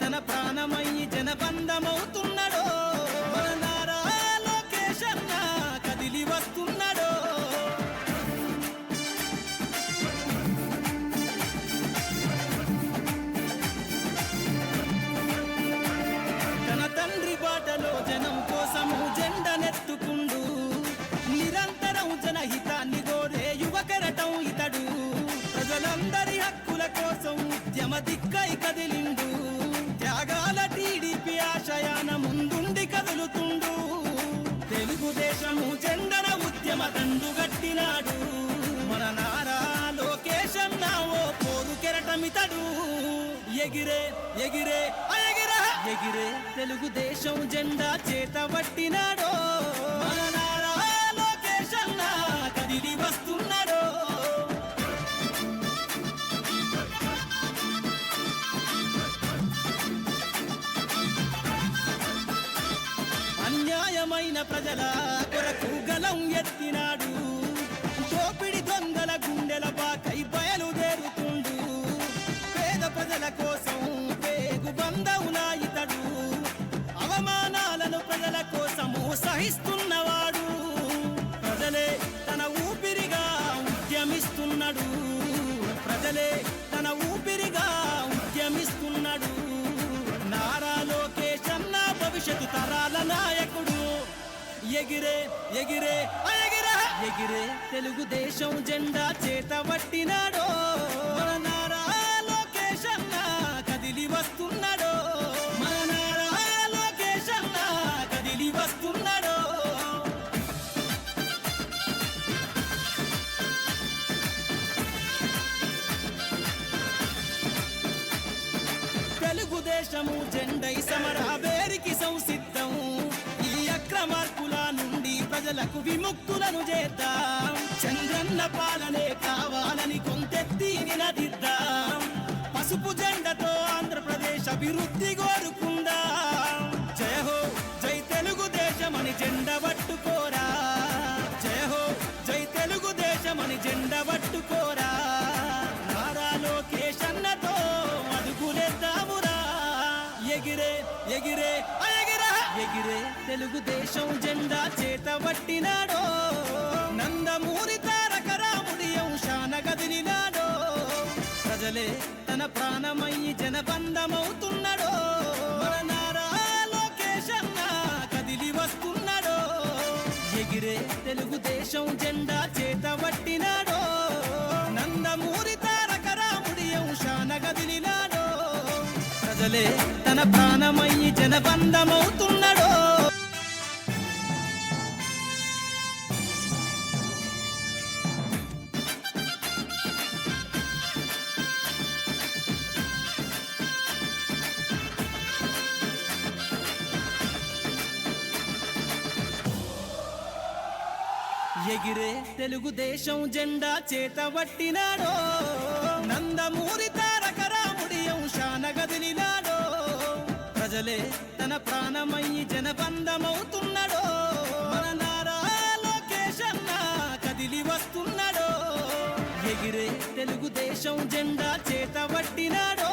తన ప్రాణమయ్యి జనబంధమవుతున్నాడో. మన ఎగిరే ఎగిరే ఎగిరే. ఎగిరే తెలుగుదేశం జెండా నారా లోకేశన్న కదిలి వస్తున్నాడో. అన్యాయమైన ప్రజల కొరకు గలం ఎత్తినాడు. కోసము ప్రజలే తన ఊపిరిగా ఉద్యమిస్తున్నాడు. ప్రజలే తన ఊపిరిగా ఉద్యమిస్తున్నాడు. నారా లోకేష్ అన్న భవిష్యత్తు తరాల నాయకుడు. ఎగిరే ఎగిరే ఎగిరే ఎగిరే తెలుగుదేశం జెండా చేతబట్టినాడో. మన తెలుగుదేశము జెండై సమరాబేరికి వేరికి సంసిద్ధం. ఈ అక్రమార్కుల నుండి ప్రజలకు విముక్తులను చేద్దాం. చంద్రన్న పాలనే కావాలని కొంతెత్తి నినదిద్దాం. పసుపు జెండతో ఆంధ్రప్రదేశ్ అభివృద్ధి కోరుకుందాం. ఎగిరే ఎగిరే తెలుగుదేశం జెండా చేతబట్టినాడో నందమూరి తారక రాముడి అంశాన గదిలినాడో ప్రజలే తన ప్రాణమయ్యి జనబంధమవుతున్నాడో. మన నారా లోకేష్ అన్న కదిలి వస్తున్నాడో. ఎగిరే తెలుగుదేశం జెండా చేతబట్టినాడో నందమూరి ప్రజలే తన ప్రాణమయ్యి జనబంధమవుతున్నాడో. ఎగిరే తెలుగుదేశం జెండా చేత పట్టినాడో నందమూరి మొదలే తన ప్రాణమయ్యి జనబంధమవుతున్నాడో. మన నారా కదిలి వస్తున్నాడో. ఎగిరే తెలుగుదేశం జెండా చేతబట్టినాడో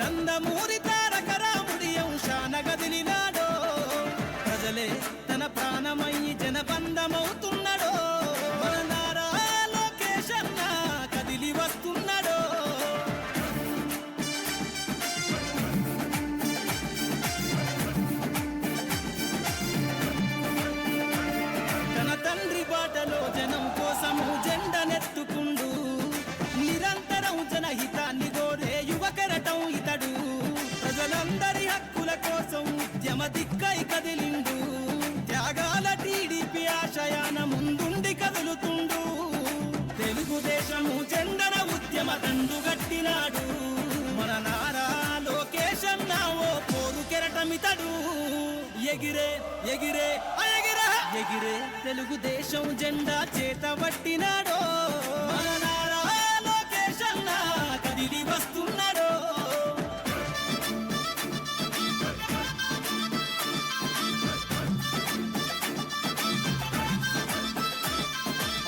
నందమూరి తారక రాముడి అంశాన గదిలినాడో ప్రజలే తన ప్రాణమయ్యి జనబంధమవుతున్నాడు ఎగిరే ఎగిరే ఎగిరే. ఎగిరే తెలుగుదేశం జెండా చేత పట్టినాడో. కదిలి వస్తున్నాడో.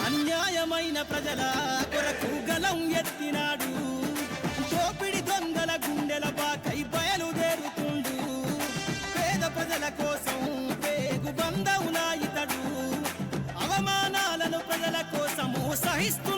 అన్యాయమైన ప్రజల కొరకు గలం ఎత్తినాడు. కోసము